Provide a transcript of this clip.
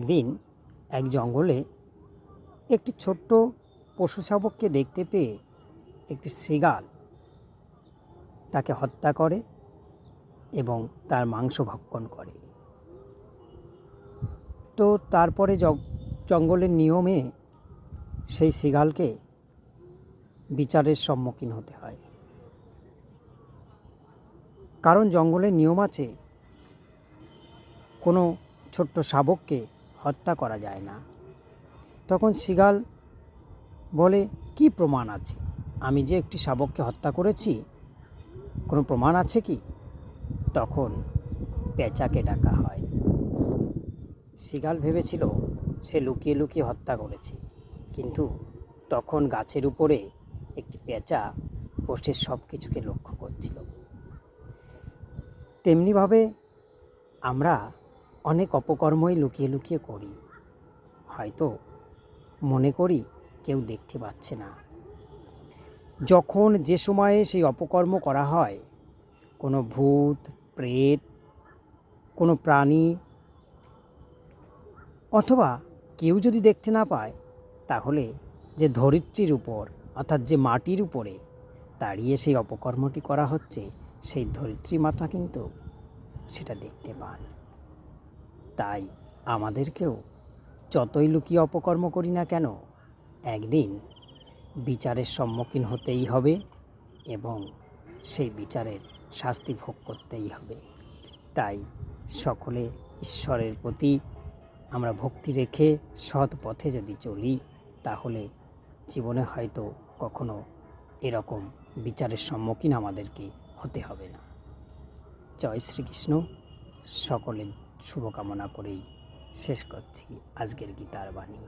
একদিন এক জঙ্গলে একটি ছোট্ট পশু শাবককে দেখতে পেয়ে একটি শৃগাল তাকে হত্যা করে এবং তার মাংস ভক্ষণ করে। তো তারপরে জঙ্গলের নিয়মে সেই শৃগালকে বিচারের সম্মুখীন হতে হয়। কারণ জঙ্গলের নিয়ম আছে, কোনো ছোট্ট শাবককে হত্যা করা যায় না। তখন শিগাল বলে, কি প্রমাণ আছে? আমি যে একটি শাবককে হত্যা করেছি, কোনো প্রমাণ আছে কি? তখন পেঁচাকে ডাকা হয়। শিগাল ভেবেছিল, সে লুকিয়ে লুকিয়ে হত্যা করেছে। কিন্তু তখন গাছের উপরে একটি পেঁচা বসে সব কিছুকে লক্ষ্য করছিল। তেমনিভাবে আমরা অনেক অপকর্মই লুকিয়ে লুকিয়ে করি। হয়তো মনে করি কেউ দেখতে পাচ্ছে না। যখন যে সময়ে সেই অপকর্ম করা হয়, কোনো ভূত, প্রেত, কোনো প্রাণী অথবা কেউ যদি দেখতে না পায়, তাহলে যে ধরিত্রীর উপর অর্থাৎ যে মাটির উপরে দাঁড়িয়ে সেই অপকর্মটি করা হচ্ছে, সেই ধরিত্রী মাতা কিন্তু সেটা দেখতে পান। তাই আমাদেরকেও যতই লুকিয়ে অপকর্ম করি না কেন, একদিন বিচারের সম্মুখীন হতেই হবে এবং সেই বিচারের শাস্তি ভোগ করতেই হবে। তাই সকলে ঈশ্বরের প্রতি আমরা ভক্তি রেখে সৎ পথে যদি চলি, তাহলে জীবনে হয়তো কখনো এরকম বিচারের সম্মুখীন আমাদেরকে হতে হবে না। জয় শ্রীকৃষ্ণ। সকলের শুভকামনা করেই শেষ করছি আজকের গীতার বাণী।